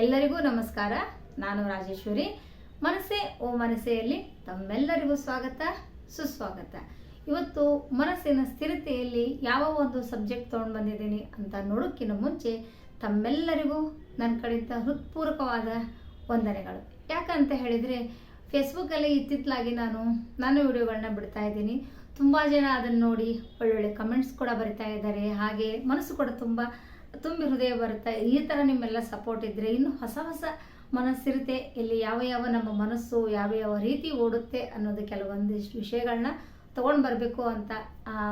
ಎಲ್ಲರಿಗೂ ನಮಸ್ಕಾರ. ನಾನು ರಾಜೇಶ್ವರಿ. ಮನಸ್ಸೇ ಓ ಮನಸ್ಸೆಯಲ್ಲಿ ತಮ್ಮೆಲ್ಲರಿಗೂ ಸ್ವಾಗತ, ಸುಸ್ವಾಗತ. ಇವತ್ತು ಮನಸ್ಸಿನ ಸ್ಥಿರತೆಯಲ್ಲಿ ಯಾವ ಒಂದು ಸಬ್ಜೆಕ್ಟ್ ತೊಗೊಂಡು ಬಂದಿದ್ದೀನಿ ಅಂತ ನೋಡೋಕ್ಕಿಂತ ಮುಂಚೆ ತಮ್ಮೆಲ್ಲರಿಗೂ ನನ್ನ ಕಡೆಯಿಂದ ಹೃತ್ಪೂರ್ವಕವಾದ ವಂದನೆಗಳು. ಯಾಕಂತ ಹೇಳಿದರೆ, ಫೇಸ್ಬುಕ್ಕಲ್ಲಿ ಇತ್ತಿತ್ತಲಾಗಿ ನಾನು ನಾನು ವಿಡಿಯೋಗಳನ್ನ ಬಿಡ್ತಾ ಇದ್ದೀನಿ. ತುಂಬ ಜನ ಅದನ್ನು ನೋಡಿ ಒಳ್ಳೊಳ್ಳೆ ಕಮೆಂಟ್ಸ್ ಕೂಡ ಬರಿತಾ ಇದ್ದಾರೆ. ಹಾಗೆ ಮನಸ್ಸು ಕೂಡ ತುಂಬ ತುಂಬಿ ಹೃದಯ ಬರುತ್ತೆ, ಈ ಥರ ನಿಮ್ಮೆಲ್ಲ ಸಪೋರ್ಟ್ ಇದ್ದರೆ ಇನ್ನು ಹೊಸ ಹೊಸ ಮನಸ್ಸಿರುತ್ತೆ. ಇಲ್ಲಿ ಯಾವ ಯಾವ ನಮ್ಮ ಮನಸ್ಸು, ಯಾವ ಯಾವ ರೀತಿ ಓಡುತ್ತೆ ಅನ್ನೋದು ಕೆಲವೊಂದಿಷ್ಟು ವಿಷಯಗಳನ್ನ ತೊಗೊಂಡು ಬರಬೇಕು ಅಂತ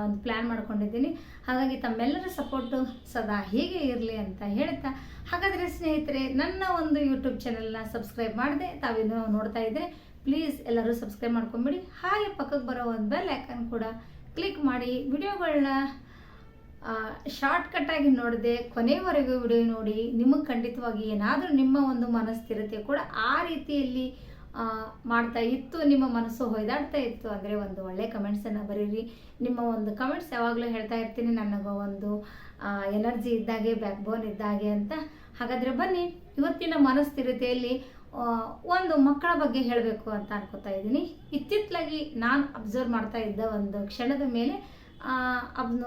ಒಂದು ಪ್ಲ್ಯಾನ್ ಮಾಡ್ಕೊಂಡಿದ್ದೀನಿ. ಹಾಗಾಗಿ ತಮ್ಮೆಲ್ಲರ ಸಪೋರ್ಟು ಸದಾ ಹೀಗೆ ಇರಲಿ ಅಂತ ಹೇಳ್ತಾ, ಹಾಗಾದರೆ ಸ್ನೇಹಿತರೆ, ನನ್ನ ಒಂದು ಯೂಟ್ಯೂಬ್ ಚಾನೆಲ್ನ ಸಬ್ಸ್ಕ್ರೈಬ್ ಮಾಡಿದೆ ತಾವಿನ್ನು ನೋಡ್ತಾ ಇದ್ದರೆ ಪ್ಲೀಸ್ ಎಲ್ಲರೂ ಸಬ್ಸ್ಕ್ರೈಬ್ ಮಾಡ್ಕೊಂಬಿಡಿ. ಹಾಗೆ ಪಕ್ಕಕ್ಕೆ ಬರೋ ಒಂದು ಬೆಲ್ ಐಕನ್ ಕೂಡ ಕ್ಲಿಕ್ ಮಾಡಿ ವಿಡಿಯೋಗಳನ್ನ ಶಾರ್ಟ್ ಆಗಿ ನೋಡದೆ, ಕೊನೆವರೆಗೂ ವಿಡಿಯೋ ನೋಡಿ, ನಿಮಗೆ ಖಂಡಿತವಾಗಿ ಏನಾದರೂ ನಿಮ್ಮ ಒಂದು ಮನಸ್ಥಿರತೆ ಕೂಡ ಆ ರೀತಿಯಲ್ಲಿ ಮಾಡ್ತಾ ಇತ್ತು, ನಿಮ್ಮ ಮನಸ್ಸು ಹೊಯ್ದಾಡ್ತಾ ಇತ್ತು ಅಂದರೆ ಒಂದು ಒಳ್ಳೆ ಕಮೆಂಟ್ಸನ್ನು ಬರೀರಿ. ನಿಮ್ಮ ಒಂದು ಕಮೆಂಟ್ಸ್ ಯಾವಾಗಲೂ ಹೇಳ್ತಾ ಇರ್ತೀನಿ, ನನಗೆ ಒಂದು ಎನರ್ಜಿ ಇದ್ದಾಗೆ ಬ್ಯಾಕ್ ಬೋನ್ ಇದ್ದಾಗೆ ಅಂತ. ಹಾಗಾದರೆ ಬನ್ನಿ, ಇವತ್ತಿನ ಮನಸ್ಥಿರತೆಯಲ್ಲಿ ಒಂದು ಮಕ್ಕಳ ಬಗ್ಗೆ ಹೇಳಬೇಕು ಅಂತ ಅನ್ಕೋತಾ ಇದ್ದೀನಿ. ಇತ್ತಿತ್ತಲಾಗಿ ನಾನು ಅಬ್ಸರ್ವ್ ಮಾಡ್ತಾ ಇದ್ದ ಒಂದು ಕ್ಷಣದ ಮೇಲೆ ಆ,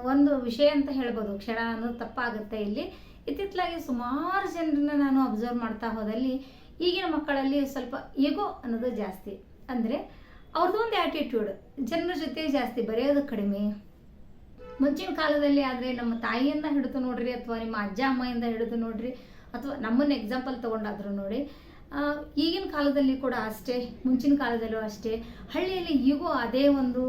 ಒಂದು ವಿಷಯ ಅಂತ ಹೇಳ್ಬೋದು. ಕ್ಷಣ ಅನ್ನೋದು ತಪ್ಪಾಗುತ್ತೆ ಇಲ್ಲಿ. ಇತ್ತಿತ್ತಲಾಗಿ ಸುಮಾರು ಜನರನ್ನ ನಾನು ಅಬ್ಸರ್ವ್ ಮಾಡ್ತಾ ಹೋದಲ್ಲಿ ಈಗಿನ ಮಕ್ಕಳಲ್ಲಿ ಸ್ವಲ್ಪ ಈಗೋ ಅನ್ನೋದು ಜಾಸ್ತಿ. ಅಂದರೆ ಅವ್ರದ್ದೊಂದು ಆ್ಯಟಿಟ್ಯೂಡ್ ಜನರ ಜೊತೆ ಜಾಸ್ತಿ ಬರೆಯೋದು ಕಡಿಮೆ. ಮುಂಚಿನ ಕಾಲದಲ್ಲಿ ಆದರೆ ನಮ್ಮ ತಾಯಿಯಿಂದ ಹಿಡಿದು ನೋಡ್ರಿ ಅಥವಾ ನಿಮ್ಮ ಅಜ್ಜ ಅಮ್ಮಯಿಂದ ಹಿಡಿದು ನೋಡ್ರಿ ಅಥವಾ ನಮ್ಮನ್ನ ಎಕ್ಸಾಂಪಲ್ ತಗೊಂಡಾದ್ರು ನೋಡಿ. ಈಗಿನ ಕಾಲದಲ್ಲಿ ಕೂಡ ಅಷ್ಟೇ ಮುಂಚಿನ ಕಾಲದಲ್ಲೂ ಅಷ್ಟೇ. ಹಳ್ಳಿಯಲ್ಲಿ ಈಗೂ ಅದೇ ಒಂದು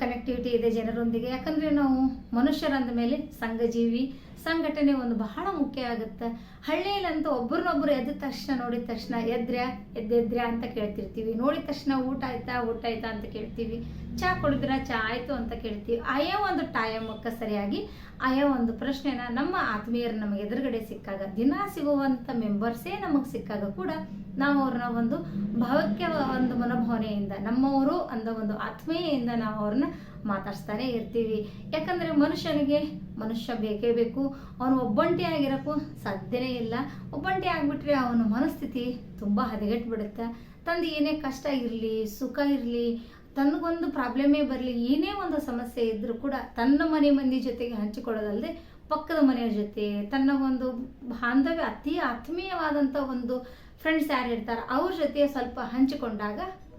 ಕನೆಕ್ಟಿವಿಟಿ ಇದೆ ಜನರೊಂದಿಗೆ. ಯಾಕಂದರೆ ನಾವು ಮನುಷ್ಯರಂದ ಮೇಲೆ ಸಂಘಜೀವಿ ಸಂಘಟನೆ ಒಂದು ಬಹಳ ಮುಖ್ಯ ಆಗುತ್ತೆ. ಹಳ್ಳಿಯಲ್ಲಂತೂ ಒಬ್ರನ್ನೊಬ್ರು ಎದ್ದ ತಕ್ಷಣ, ನೋಡಿದ ತಕ್ಷಣ ಎದ್ರೆ ಎದ್ದೆದ್ರೆ ಅಂತ ಕೇಳ್ತಿರ್ತೀವಿ. ನೋಡಿದ ತಕ್ಷಣ ಊಟ ಆಯ್ತಾ ಊಟ ಆಯ್ತಾ ಅಂತ ಕೇಳ್ತೀವಿ. ಚಾ ಕುಡಿದ್ರ, ಚಾ ಆಯ್ತು ಅಂತ ಕೇಳ್ತೀವಿ. ಆಯಾ ಒಂದು ಟೈಮಕ್ಕೆ ಸರಿಯಾಗಿ ಆಯಾ ಒಂದು ಪ್ರಶ್ನೆನ ನಮ್ಮ ಆತ್ಮೀಯರು ನಮಗೆ ಎದುರುಗಡೆ ಸಿಕ್ಕಾಗ, ದಿನ ಸಿಗುವಂಥ ಮೆಂಬರ್ಸೇ ನಮಗೆ ಸಿಕ್ಕಾಗ ಕೂಡ ನಾವು ಅವ್ರನ್ನ ಒಂದು ಭಾವಕ್ಕೆ ಒಂದು ಮನೋಭಾವನೆಯಿಂದ, ನಮ್ಮವರು ಅಂದ ಒಂದು ಆತ್ಮೀಯಿಂದ ನಾವು ಅವ್ರನ್ನ ಮಾತಾಡ್ಸ್ತಾನೆ ಇರ್ತೀವಿ. ಯಾಕಂದ್ರೆ ಮನುಷ್ಯನಿಗೆ ಮನುಷ್ಯ ಬೇಕೇ ಬೇಕು. ಅವನು ಒಬ್ಬಂಟಿ ಆಗಿರೋಕ್ಕೂ ಸಾಧ್ಯನೇ ಇಲ್ಲ. ಒಬ್ಬಂಟಿ ಆಗಿಬಿಟ್ರೆ ಅವನ ಮನಸ್ಥಿತಿ ತುಂಬ ಹದಗೆಟ್ಬಿಡುತ್ತೆ. ತಂದು ಏನೇ ಕಷ್ಟ ಇರಲಿ, ಸುಖ ಇರಲಿ, ತನಗೊಂದು ಪ್ರಾಬ್ಲಮೇ ಬರಲಿ, ಏನೇ ಒಂದು ಸಮಸ್ಯೆ ಇದ್ದರೂ ಕೂಡ ತನ್ನ ಮನೆ ಮಂದಿ ಜೊತೆಗೆ ಹಂಚಿಕೊಳ್ಳೋದಲ್ಲದೆ ಪಕ್ಕದ ಮನೆಯ ಜೊತೆ, ತನ್ನ ಒಂದು ಬಾಂಧವ್ಯ ಅತಿ ಆತ್ಮೀಯವಾದಂಥ ಒಂದು ಫ್ರೆಂಡ್ಸ್ ಯಾರು ಇರ್ತಾರೆ, ಅವ್ರ ಜೊತೆ ಸ್ವಲ್ಪ ಹಂಚಿಕೊಂಡಾಗ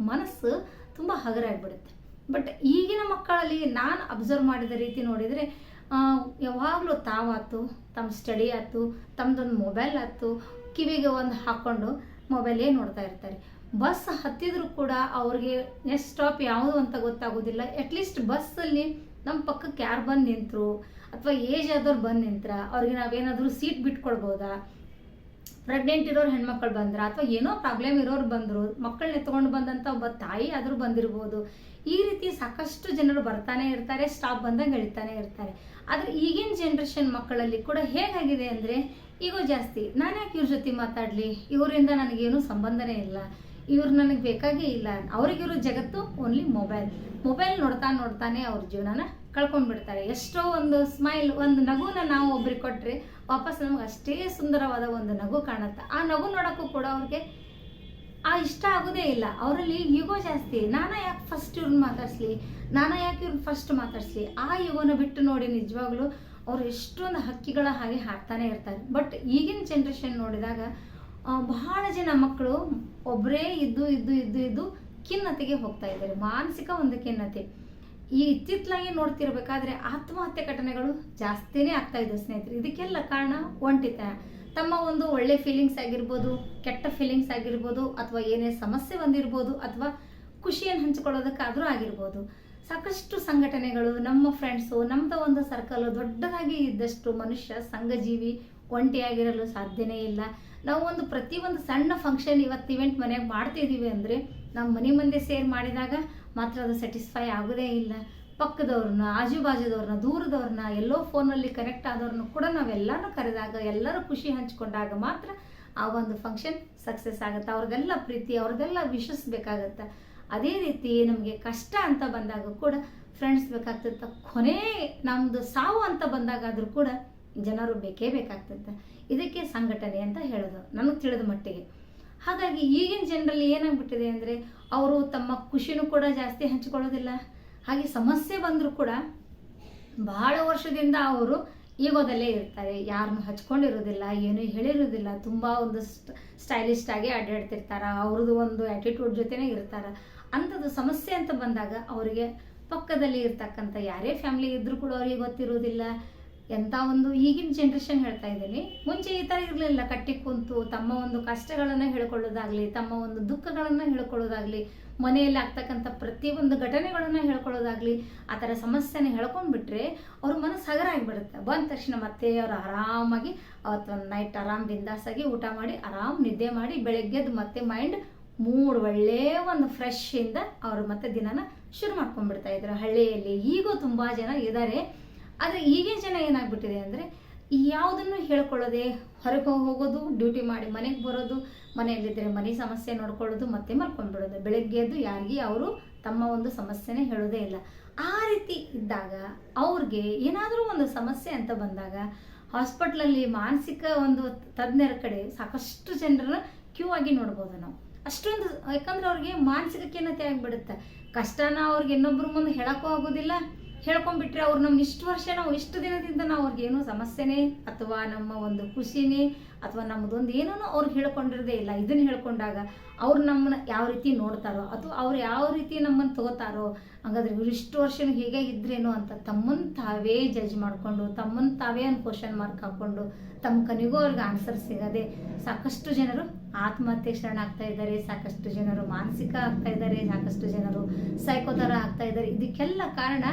ಮನಸ್ಸು ತುಂಬ ಹಗರಾಗ್ಬಿಡುತ್ತೆ. ಬಟ್ ಈಗಿನ ಮಕ್ಕಳಲ್ಲಿ ನಾನು ಅಬ್ಸರ್ವ್ ಮಾಡಿದ ರೀತಿ ನೋಡಿದರೆ ಯಾವಾಗಲೂ ತಾವಾತು ತಮ್ಮ ಸ್ಟಡಿ ಆಯ್ತು ತಮ್ಮದೊಂದು ಮೊಬೈಲ್ ಆಯ್ತು ಕಿವಿಗೆ ಒಂದು ಹಾಕ್ಕೊಂಡು ಮೊಬೈಲೇ ನೋಡ್ತಾ ಇರ್ತಾರೆ. ಬಸ್ ಹತ್ತಿದ್ರು ಕೂಡ ಅವ್ರಿಗೆ ನೆಕ್ಸ್ಟ್ ಸ್ಟಾಪ್ ಯಾವುದು ಅಂತ ಗೊತ್ತಾಗೋದಿಲ್ಲ. ಅಟ್ಲೀಸ್ಟ್ ಬಸ್ಸಲ್ಲಿ ನಮ್ಮ ಪಕ್ಕಕ್ಕೆ ಯಾರು ಬಂದು ನಿಂತರು? ಅಥವಾ ಏಜ್ ಆದವ್ರು ಬಂದು ನಿಂತ್ರ? ಅವ್ರಿಗೆ ನಾವೇನಾದರೂ ಸೀಟ್ ಬಿಟ್ಕೊಡ್ಬೋದಾ? ಪ್ರೆಗ್ನೆಂಟ್ ಇರೋರು ಹೆಣ್ಮಕ್ಳು ಬಂದ್ರ ಅಥವಾ ಏನೋ ಪ್ರಾಬ್ಲಮ್ ಇರೋರು ಬಂದರು ಮಕ್ಕಳನ್ನ ಎತ್ಕೊಂಡು ಬಂದಂಥ ಒಬ್ಬ ತಾಯಿ ಆದರೂ ಬಂದಿರ್ಬೋದು. ಈ ರೀತಿ ಸಾಕಷ್ಟು ಜನರು ಬರ್ತಾನೆ ಇರ್ತಾರೆ ಸ್ಟಾಪ್ ಬಂದಂಗೆ ಹೇಳ್ತಾನೆ ಇರ್ತಾರೆ. ಆದರೆ ಈಗಿನ ಜನ್ರೇಷನ್ ಮಕ್ಕಳಲ್ಲಿ ಕೂಡ ಹೇಗಾಗಿದೆ ಅಂದರೆ ಈಗೋ ಜಾಸ್ತಿ, ನಾನು ಯಾಕೆ ಇವ್ರ ಜೊತೆ ಮಾತಾಡಲಿ? ಇವರಿಂದ ನನಗೇನು ಸಂಬಂಧನೇ ಇಲ್ಲ. ಇವ್ರು ನನಗೆ ಬೇಕಾಗೇ ಇಲ್ಲ. ಅವ್ರಿಗಿರೋ ಜಗತ್ತು ಓನ್ಲಿ ಮೊಬೈಲ್ ಮೊಬೈಲ್ ನೋಡ್ತಾ ನೋಡ್ತಾನೆ ಅವ್ರ ಜೀವನನ ಕಳ್ಕೊಂಡ್ಬಿಡ್ತಾರೆ. ಎಷ್ಟೋ ಒಂದು ಸ್ಮೈಲ್ ಒಂದು ನಗುನ ನಾವು ಒಬ್ರಿಗೆ ಕೊಟ್ಟರೆ ವಾಪಸ್ ನಮ್ಗೆ ಅಷ್ಟೇ ಸುಂದರವಾದ ಒಂದು ನಗು ಕಾಣುತ್ತೆ. ಆ ನಗು ನೋಡೋಕ್ಕೂ ಕೂಡ ಅವ್ರಿಗೆ ಆ ಇಷ್ಟ ಆಗೋದೇ ಇಲ್ಲ. ಅವರಲ್ಲಿ ಈಗೋ ಜಾಸ್ತಿ. ನಾನು ಯಾಕೆ ಫಸ್ಟ್ ಇವ್ರನ್ನ ಮಾತಾಡಿಸ್ಲಿ? ನಾನು ಯಾಕೆ ಇವ್ರನ್ನ ಫಸ್ಟ್ ಮಾತಾಡಿಸ್ಲಿ? ಆ ಯುಗನ ಬಿಟ್ಟು ನೋಡಿ ನಿಜವಾಗ್ಲೂ ಅವ್ರು ಎಷ್ಟೊಂದು ಹಕ್ಕಿಗಳ ಹಾಗೆ ಹಾಕ್ತಾನೆ ಇರ್ತಾರೆ. ಬಟ್ ಈಗಿನ ಜನ್ರೇಷನ್ ನೋಡಿದಾಗ ಬಹಳ ಜನ ಮಕ್ಕಳು ಒಬ್ಬರೇ ಇದ್ದು ಇದ್ದು ಇದ್ದು ಇದ್ದು ಖಿನ್ನತೆಗೆ ಹೋಗ್ತಾ ಇದ್ದಾರೆ. ಮಾನಸಿಕ ಒಂದು ಖಿನ್ನತೆ ಈ ಇತ್ತಿತ್ತಲಾಗಿ ನೋಡ್ತಿರ್ಬೇಕಾದ್ರೆ ಆತ್ಮಹತ್ಯೆ ಘಟನೆಗಳು ಜಾಸ್ತಿನೇ ಆಗ್ತಾ ಇದ್ದವು ಸ್ನೇಹಿತರೆ. ಇದಕ್ಕೆಲ್ಲ ಕಾರಣ ಒಂಟಿತನ ತಮ್ಮ ಒಂದು ಒಳ್ಳೆ ಫೀಲಿಂಗ್ಸ್ ಆಗಿರ್ಬೋದು, ಕೆಟ್ಟ ಫೀಲಿಂಗ್ಸ್ ಆಗಿರ್ಬೋದು, ಅಥವಾ ಏನೇ ಸಮಸ್ಯೆ ಬಂದಿರ್ಬೋದು, ಅಥವಾ ಖುಷಿಯನ್ನು ಹಂಚಿಕೊಳ್ಳೋದಕ್ಕಾದರೂ ಆಗಿರ್ಬೋದು. ಸಾಕಷ್ಟು ಸಂಘಟನೆಗಳು, ನಮ್ಮ ಫ್ರೆಂಡ್ಸು ನಮ್ಮದ ಒಂದು ಸರ್ಕಲ್ ದೊಡ್ಡದಾಗಿ ಇದ್ದಷ್ಟು ಮನುಷ್ಯ, ಸಂಘಜೀವಿ ಒಂಟಿಯಾಗಿರಲು ಸಾಧ್ಯನೇ ಇಲ್ಲ. ನಾವು ಒಂದು ಪ್ರತಿ ಒಂದು ಸಣ್ಣ ಫಂಕ್ಷನ್ ಇವತ್ತು ಇವೆಂಟ್ ಮನೆಯಾಗ ಮಾಡ್ತಿದ್ದೀವಿ ಅಂದರೆ ನಮ್ಮ ಮನೆ ಮುಂದೆ ಸೇರ್ ಮಾಡಿದಾಗ ಮಾತ್ರ ಅದು ಸ್ಯಾಟಿಸ್ಫೈ ಆಗೋದೇ ಇಲ್ಲ. ಪಕ್ಕದವ್ರನ್ನ ಆಜು ಬಾಜುದವ್ರನ್ನ ದೂರದವ್ರನ್ನ, ಎಲ್ಲೋ ಫೋನಲ್ಲಿ ಕನೆಕ್ಟ್ ಆದವ್ರನ್ನ ಕೂಡ ನಾವೆಲ್ಲರೂ ಕರೆದಾಗ, ಎಲ್ಲರೂ ಖುಷಿ ಹಂಚ್ಕೊಂಡಾಗ ಮಾತ್ರ ಆ ಒಂದು ಫಂಕ್ಷನ್ ಸಕ್ಸಸ್ ಆಗುತ್ತೆ. ಅವ್ರಿಗೆಲ್ಲ ಪ್ರೀತಿ ಅವ್ರದೆಲ್ಲ ವಿಶಸ್ ಬೇಕಾಗುತ್ತೆ. ಅದೇ ರೀತಿ ನಮಗೆ ಕಷ್ಟ ಅಂತ ಬಂದಾಗ ಕೂಡ ಫ್ರೆಂಡ್ಸ್ ಬೇಕಾಗ್ತಿತ್ತು ಕೊನೆ ನಮ್ಮದು ಸಾವು ಅಂತ ಬಂದಾಗಾದರೂ ಕೂಡ ಜನರು ಬೇಕೇ ಬೇಕಾಗ್ತದೆ. ಇದಕ್ಕೆ ಸಂಘಟನೆ ಅಂತ ಹೇಳೋದು. ನನಗೆ ತಿಳಿದ ಮಟ್ಟಿಗೆ. ಹಾಗಾಗಿ ಈಗಿನ ಜನರಲ್ಲಿ ಏನಾಗ್ಬಿಟ್ಟಿದೆ ಅಂದರೆ ಅವರು ತಮ್ಮ ಖುಷಿನೂ ಕೂಡ ಜಾಸ್ತಿ ಹಂಚಿಕೊಳ್ಳೋದಿಲ್ಲ. ಹಾಗೆ ಸಮಸ್ಯೆ ಬಂದರೂ ಕೂಡ ಬಹಳ ವರ್ಷದಿಂದ ಅವರು ಈಗೋದಲ್ಲೇ ಇರ್ತಾರೆ. ಯಾರನ್ನು ಹಚ್ಕೊಂಡಿರೋದಿಲ್ಲ, ಏನೂ ಹೇಳಿರೋದಿಲ್ಲ. ತುಂಬ ಒಂದು ಸ್ಟೈಲಿಸ್ಟ್ ಆಗಿ ಅಡ್ಡಾಡ್ತಿರ್ತಾರ. ಅವ್ರದ್ದು ಒಂದು ಆ್ಯಟಿಟ್ಯೂಡ್ ಜೊತೆನೇ ಇರ್ತಾರೆ. ಅಂಥದ್ದು ಸಮಸ್ಯೆ ಅಂತ ಬಂದಾಗ ಅವರಿಗೆ ಪಕ್ಕದಲ್ಲಿ ಇರ್ತಕ್ಕಂಥ ಯಾರೇ ಫ್ಯಾಮಿಲಿ ಇದ್ರೂ ಕೂಡ ಅವ್ರಿಗೆ ಗೊತ್ತಿರೋದಿಲ್ಲ. ಎಂಥ ಒಂದು ಈಗಿನ ಜನ್ರೇಷನ್ ಹೇಳ್ತಾ ಇದ್ದೀನಿ. ಮುಂಚೆ ಈ ಥರ ಇರಲಿಲ್ಲ. ಕಟ್ಟಿ ಕುಂತು ತಮ್ಮ ಒಂದು ಕಷ್ಟಗಳನ್ನು ಹೇಳ್ಕೊಳ್ಳೋದಾಗಲಿ, ತಮ್ಮ ಒಂದು ದುಃಖಗಳನ್ನು ಹೇಳ್ಕೊಳ್ಳೋದಾಗಲಿ, ಮನೆಯಲ್ಲಿ ಆಗ್ತಕ್ಕಂಥ ಪ್ರತಿಯೊಂದು ಘಟನೆಗಳನ್ನು ಹೇಳ್ಕೊಳ್ಳೋದಾಗಲಿ, ಆ ಥರ ಸಮಸ್ಯೆನ ಹೇಳ್ಕೊಂಡ್ಬಿಟ್ರೆ ಅವ್ರ ಮನಸ್ಸು ಹಗರ ಆಗಿಬಿಡುತ್ತೆ. ಬಂದ ತಕ್ಷಣ ಮತ್ತೆ ಅವ್ರು ಆರಾಮಾಗಿ ಅವತ್ತೊಂದು ನೈಟ್ ಆರಾಮ್ ಬಿಂದಾಸಾಗಿ ಊಟ ಮಾಡಿ, ಆರಾಮ್ ನಿದ್ದೆ ಮಾಡಿ ಬೆಳಗ್ಗೆದ್ದು ಮತ್ತೆ ಮೈಂಡ್ ಮೂಡ್ ಒಳ್ಳೆ ಒಂದು ಫ್ರೆಶ್ ಇಂದ ಅವರು ಮತ್ತೆ ದಿನನ ಶುರು ಮಾಡ್ಕೊಂಡ್ಬಿಡ್ತಾ ಇದ್ರು. ಹಳ್ಳಿಯಲ್ಲಿ ಈಗೂ ತುಂಬಾ ಜನ ಇದ್ದಾರೆ ಆದರೆ ಈಗಿನ ಜನ ಏನಾಗ್ಬಿಟ್ಟಿದೆ ಅಂದರೆ ಯಾವುದನ್ನು ಹೇಳ್ಕೊಳ್ಳೋದೆ ಹೊರಗೆ ಹೋಗೋದು ಡ್ಯೂಟಿ ಮಾಡಿ ಮನೆಗೆ ಬರೋದು ಮನೆಯಲ್ಲಿದ್ದರೆ ಮನೆ ಸಮಸ್ಯೆ ನೋಡ್ಕೊಳ್ಳೋದು, ಮತ್ತೆ ಮಲ್ಕೊಂಡ್ಬಿಡೋದು. ಬೆಳಗ್ಗೆ ಎದ್ದು ಯಾರಿಗೆ ಅವರು ತಮ್ಮ ಒಂದು ಸಮಸ್ಯೆನೇ ಹೇಳೋದೇ ಇಲ್ಲ. ಆ ರೀತಿ ಇದ್ದಾಗ ಅವ್ರಿಗೆ ಏನಾದರೂ ಒಂದು ಸಮಸ್ಯೆ ಅಂತ ಬಂದಾಗ ಹಾಸ್ಪಿಟ್ಲಲ್ಲಿ ಮಾನಸಿಕ ಒಂದು ತಜ್ಞರ ಕಡೆ ಸಾಕಷ್ಟು ಜನರನ್ನ ಕ್ಯೂ ಆಗಿ ನೋಡ್ಬೋದು ನಾವು. ಅಷ್ಟೊಂದು, ಯಾಕಂದ್ರೆ ಅವ್ರಿಗೆ ಮಾನಸಿಕ ಖಿನ್ನತೆ ಆಗಿಬಿಡುತ್ತೆ. ಕಷ್ಟನ ಅವ್ರಿಗೆ ಇನ್ನೊಬ್ರ ಮುಂದೆ ಹೇಳಕ್ಕೂ ಆಗೋದಿಲ್ಲ. ಹೇಳ್ಕೊಂಡ್ಬಿಟ್ರೆ ಅವ್ರು ನಮ್ಮ ಇಷ್ಟು ವರ್ಷ ನಾವು ಇಷ್ಟು ದಿನದಿಂದ ನಾವು ಅವ್ರಿಗೆ ಏನೋ ಸಮಸ್ಯೆನೇ ಅಥವಾ ನಮ್ಮ ಒಂದು ಖುಷಿನೇ ಅಥವಾ ನಮ್ಮದೊಂದು ಏನೋ ಅವ್ರು ಹೇಳ್ಕೊಂಡಿರೋದೇ ಇಲ್ಲ. ಇದನ್ನು ಹೇಳ್ಕೊಂಡಾಗ ಅವ್ರು ನಮ್ಮನ್ನ ಯಾವ ರೀತಿ ನೋಡ್ತಾರೋ ಅಥವಾ ಅವ್ರು ಯಾವ ರೀತಿ ನಮ್ಮನ್ನು ತಗೋತಾರೋ, ಹಾಗಾದ್ರೆ ಇವ್ರು ಇಷ್ಟು ವರ್ಷ ಹೀಗೆ ಇದ್ರೇನೋ ಅಂತ ತಮ್ಮನ್ನು ತಾವೇ ಜಡ್ಜ್ ಮಾಡಿಕೊಂಡು, ತಮ್ಮನ್ನು ತಾವೇ ಒಂದು ಕ್ವಶನ್ ಮಾರ್ಕ್ ಹಾಕ್ಕೊಂಡು ತಮ್ಮ ಕನಿಗೂ ಅವ್ರಿಗೆ ಆನ್ಸರ್ ಸಿಗದೆ ಸಾಕಷ್ಟು ಜನರು ಆತ್ಮಹತ್ಯೆ ಶರಣಾಗ್ತಾ ಇದ್ದಾರೆ, ಸಾಕಷ್ಟು ಜನರು ಮಾನಸಿಕ ಆಗ್ತಾ ಇದ್ದಾರೆ, ಸಾಕಷ್ಟು ಜನರು ಸೈಕೋತರ ಆಗ್ತಾ ಇದ್ದಾರೆ. ಇದಕ್ಕೆಲ್ಲ ಕಾರಣ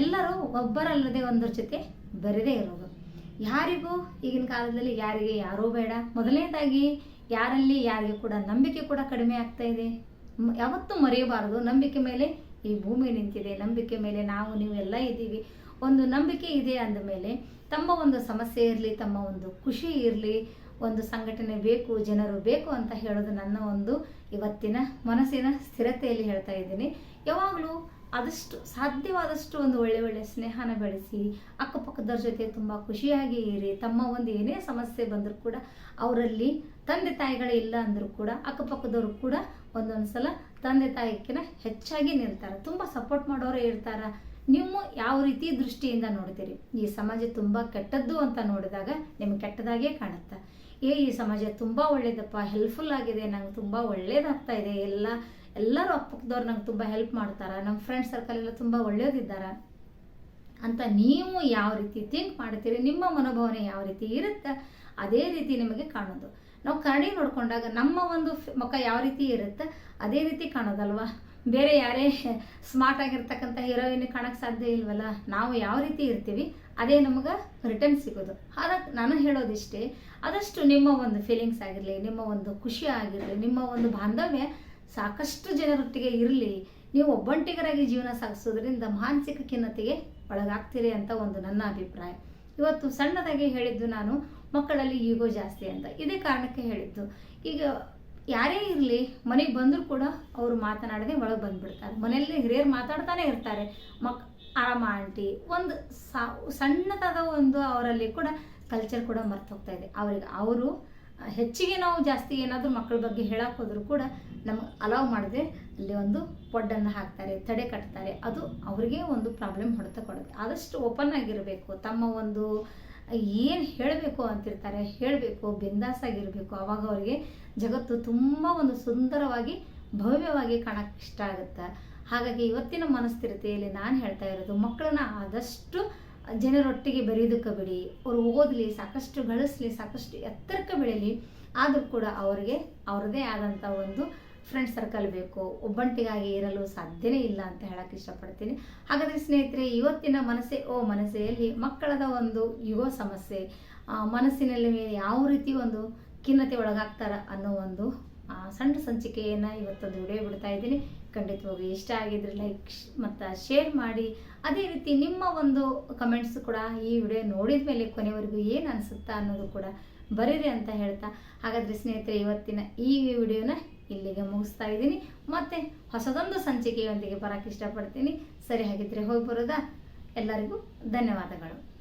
ಎಲ್ಲರೂ ಒಬ್ಬರಲ್ಲದೆ ಒಂದರ ಜೊತೆ ಬರದೇ ಇರೋದು. ಯಾರಿಗೂ ಈಗಿನ ಕಾಲದಲ್ಲಿ ಯಾರಿಗೆ ಯಾರೂ ಬೇಡ. ಮೊದಲನೇದಾಗಿ ಯಾರಲ್ಲಿ ಯಾರಿಗೆ ಕೂಡ ನಂಬಿಕೆ ಕೂಡ ಕಡಿಮೆ ಆಗ್ತಾ ಇದೆ. ಯಾವತ್ತೂ ಮರೆಯಬಾರದು. ನಂಬಿಕೆ ಮೇಲೆ ಈ ಭೂಮಿ ನಿಂತಿದೆ. ನಂಬಿಕೆ ಮೇಲೆ ನಾವು, ನೀವು ಎಲ್ಲ ಇದ್ದೀವಿ. ಒಂದು ನಂಬಿಕೆ ಇದೆ ಅಂದ ಮೇಲೆ ತಮ್ಮ ಒಂದು ಸಮಸ್ಯೆ ಇರಲಿ, ತಮ್ಮ ಒಂದು ಖುಷಿ ಇರಲಿ, ಒಂದು ಸಂಘಟನೆ ಬೇಕು, ಜನರು ಬೇಕು ಅಂತ ಹೇಳೋದು ನನ್ನ ಒಂದು ಇವತ್ತಿನ ಮನಸ್ಸಿನ ಸ್ಥಿರತೆಯಲ್ಲಿ ಹೇಳ್ತಾ ಇದ್ದೀನಿ. ಯಾವಾಗಲೂ ಆದಷ್ಟು ಸಾಧ್ಯವಾದಷ್ಟು ಒಂದು ಒಳ್ಳೆ ಒಳ್ಳೆ ಸ್ನೇಹನ ಬೆಳೆಸಿ ಅಕ್ಕಪಕ್ಕದವ್ರ ಜೊತೆ ತುಂಬ ಖುಷಿಯಾಗಿ ಇರಿ. ತಮ್ಮ ಒಂದು ಏನೇ ಸಮಸ್ಯೆ ಬಂದರೂ ಕೂಡ ಅವರಲ್ಲಿ ತಂದೆ ತಾಯಿಗಳೇ ಇಲ್ಲ ಅಂದರೂ ಕೂಡ ಅಕ್ಕಪಕ್ಕದವರು ಕೂಡ ಒಂದೊಂದು ಸಲ ತಂದೆ ತಾಯಿಕಿನ ಹೆಚ್ಚಾಗಿ ನಿಲ್ತಾರೆ. ತುಂಬ ಸಪೋರ್ಟ್ ಮಾಡೋರೇ ಇರ್ತಾರೆ. ನೀವು ಯಾವ ರೀತಿ ದೃಷ್ಟಿಯಿಂದ ನೋಡ್ತೀರಿ? ಈ ಸಮಾಜ ತುಂಬ ಕೆಟ್ಟದ್ದು ಅಂತ ನೋಡಿದಾಗ ನಿಮ್ಗೆ ಕೆಟ್ಟದಾಗೇ ಕಾಣುತ್ತೆ. ಏ, ಈ ಸಮಾಜ ತುಂಬ ಒಳ್ಳೇದಪ್ಪ ಹೆಲ್ಪ್ಫುಲ್ ಆಗಿದೆ, ನಂಗೆ ತುಂಬ ಒಳ್ಳೇದಾಗ್ತಾ ಇದೆ, ಎಲ್ಲ ಎಲ್ಲರೂ ಅಕ್ಕಪಕ್ಕದವ್ರು ನಂಗೆ ತುಂಬ ಹೆಲ್ಪ್ ಮಾಡ್ತಾರೆ ನಮ್ಮ ಫ್ರೆಂಡ್ ಸರ್ಕಲ್ ಎಲ್ಲ ತುಂಬ ಒಳ್ಳೆಯದಿದ್ದಾರೆ ಅಂತ ನೀವು ಯಾವ ರೀತಿ ಥಿಂಕ್ ಮಾಡ್ತೀರಿ, ನಿಮ್ಮ ಮನೋಭಾವನೆ ಯಾವ ರೀತಿ ಇರುತ್ತೆ, ಅದೇ ರೀತಿ ನಿಮಗೆ ಕಾಣೋದು. ನಾವು ಕರಡಿ ನೋಡ್ಕೊಂಡಾಗ ನಮ್ಮ ಒಂದು ಮುಖ ಯಾವ ರೀತಿ ಇರುತ್ತೆ, ಅದೇ ರೀತಿ ಕಾಣೋದಲ್ವಾ? ಬೇರೆ ಯಾರೇ ಸ್ಮಾರ್ಟ್ ಆಗಿರ್ತಕ್ಕಂಥ ಹೀರೋಯಿನ್ ಕಾಣಕ್ಕೆ ಸಾಧ್ಯ ಇಲ್ವಲ್ಲ? ನಾವು ಯಾವ ರೀತಿ ಇರ್ತೀವಿ, ಅದೇ ನಮಗೆ ರಿಟರ್ನ್ ಸಿಗೋದು. ಅದಕ್ಕೆ ನಾನು ಹೇಳೋದಿಷ್ಟೇ, ಆದಷ್ಟು ನಿಮ್ಮ ಒಂದು ಫೀಲಿಂಗ್ಸ್ ಆಗಿರಲಿ, ನಿಮ್ಮ ಒಂದು ಖುಷಿ ಆಗಿರಲಿ, ನಿಮ್ಮ ಒಂದು ಬಾಂಧವ್ಯ ಸಾಕಷ್ಟು ಜನರೊಟ್ಟಿಗೆ ಇರಲಿ, ನೀವು ಒಬ್ಬಂಟಿಗರಾಗಿ ಜೀವನ ಸಾಗಿಸೋದ್ರಿಂದ ಮಾನಸಿಕ ಖಿನ್ನತೆಗೆ ಒಳಗಾಗ್ತೀರಿ ಅಂತ ಒಂದು ನನ್ನ ಅಭಿಪ್ರಾಯ. ಇವತ್ತು ಸಣ್ಣದಾಗಿ ಹೇಳಿದ್ದು ನಾನು, ಮಕ್ಕಳಲ್ಲಿ ಈಗೋ ಜಾಸ್ತಿ ಅಂತ. ಇದೇ ಕಾರಣಕ್ಕೆ ಹೇಳಿದ್ದು. ಈಗ ಯಾರೇ ಇರಲಿ, ಮನೆಗೆ ಬಂದರೂ ಕೂಡ ಅವರು ಮಾತನಾಡದೆ ಒಳಗೆ ಬಂದ್ಬಿಡ್ತಾರೆ. ಮನೆಯಲ್ಲಿ ಹಿರಿಯರು ಮಾತಾಡ್ತಾನೆ ಇರ್ತಾರೆ. ಮಕ್ ಆರಾಮ ಆಂಟಿ, ಒಂದು ಸಣ್ಣದಾದ ಒಂದು ಅವರಲ್ಲಿ ಕೂಡ ಕಲ್ಚರ್ ಕೂಡ ಮರ್ತು ಹೋಗ್ತಾ ಇದೆ. ಅವ್ರಿಗೆ, ಅವರು ಹೆಚ್ಚಿಗೆ ನಾವು ಜಾಸ್ತಿ ಏನಾದರೂ ಮಕ್ಕಳ ಬಗ್ಗೆ ಹೇಳಕ್ಕೆ ಹೋದರೂ ಕೂಡ ನಮಗೆ ಅಲೌ ಮಾಡದೆ ಅಲ್ಲಿ ಒಂದು ಪೊಡ್ಡನ್ನು ಹಾಕ್ತಾರೆ, ತಡೆ ಕಟ್ತಾರೆ, ಅದು ಅವರಿಗೆ ಒಂದು ಪ್ರಾಬ್ಲಮ್ ಹೊಡೆತ ಕೊಡುತ್ತೆ. ಆದಷ್ಟು ಓಪನ್ ಆಗಿರಬೇಕು, ತಮ್ಮ ಒಂದು ಏನು ಹೇಳಬೇಕು ಅಂತಿರ್ತಾರೆ, ಹೇಳಬೇಕು, ಬಿಂದಾಸಾಗಿರಬೇಕು, ಅವಾಗ ಅವರಿಗೆ ಜಗತ್ತು ತುಂಬ ಒಂದು ಸುಂದರವಾಗಿ, ಭವ್ಯವಾಗಿ ಕಾಣಕ್ಕೆ ಇಷ್ಟ ಆಗುತ್ತೆ. ಹಾಗಾಗಿ ಇವತ್ತಿನ ಮನಸ್ಥಿರತೆಯಲ್ಲಿ ನಾನು ಹೇಳ್ತಾ ಇರೋದು ಮಕ್ಕಳನ್ನ ಆದಷ್ಟು ಜನರೊಟ್ಟಿಗೆ ಬೆರೆಯೋದಕ್ಕೆ ಬಿಡಿ, ಅವರು ಓದಲಿ, ಸಾಕಷ್ಟು ಗಳಿಸ್ಲಿ, ಸಾಕಷ್ಟು ಎತ್ತರಕ್ಕೆ ಬೆಳೀಲಿ, ಆದರೂ ಕೂಡ ಅವರಿಗೆ ಅವ್ರದ್ದೇ ಆದಂಥ ಒಂದು ಫ್ರೆಂಡ್ ಸರ್ಕಲ್ ಬೇಕು. ಒಬ್ಬಂಟಿಗಾಗಿ ಇರಲು ಸಾಧ್ಯನೇ ಇಲ್ಲ ಅಂತ ಹೇಳಕ್ಕೆ ಇಷ್ಟಪಡ್ತೀನಿ. ಹಾಗಾದರೆ ಸ್ನೇಹಿತರೆ, ಇವತ್ತಿನ ಮನಸ್ಸೆ, ಓ ಮನಸ್ಸೆಯಲ್ಲಿ ಮಕ್ಕಳದ ಒಂದು ಯುವ ಸಮಸ್ಯೆ ಮನಸ್ಸಿನಲ್ಲಿ ಯಾವ ರೀತಿ ಒಂದು ಖಿನ್ನತೆ ಒಳಗಾಗ್ತಾರ ಅನ್ನೋ ಒಂದು ಸಣ್ಣ ಸಂಚಿಕೆಯನ್ನು ಇವತ್ತೊಂದು ವಿಡಿಯೋ ಬಿಡ್ತಾ ಇದ್ದೀನಿ. ಖಂಡಿತವಾಗಿ ಇಷ್ಟ ಆಗಿದ್ರೆ ಲೈಕ್ ಮತ್ತು ಶೇರ್ ಮಾಡಿ. ಅದೇ ರೀತಿ ನಿಮ್ಮ ಒಂದು ಕಮೆಂಟ್ಸ್ ಕೂಡ ಈ ವಿಡಿಯೋ ನೋಡಿದ ಮೇಲೆ ಕೊನೆವರೆಗೂ ಏನು ಅನಿಸುತ್ತಾ ಅನ್ನೋದು ಕೂಡ ಬರೀರಿ ಅಂತ ಹೇಳ್ತಾ. ಹಾಗಾದರೆ ಸ್ನೇಹಿತರೆ, ಇವತ್ತಿನ ಈ ವಿಡಿಯೋನ ಇಲ್ಲಿಗೆ ಮುಗಿಸ್ತಾ ಇದ್ದೀನಿ. ಮತ್ತು ಹೊಸದೊಂದು ಸಂಚಿಕೆಯೊಂದಿಗೆ ಬರೋಕ್ಕೆ ಇಷ್ಟಪಡ್ತೀನಿ. ಸರಿ ಹಾಗಿದ್ರೆ ಹೋಗಿ ಬರೋದಾ? ಎಲ್ಲರಿಗೂ ಧನ್ಯವಾದಗಳು.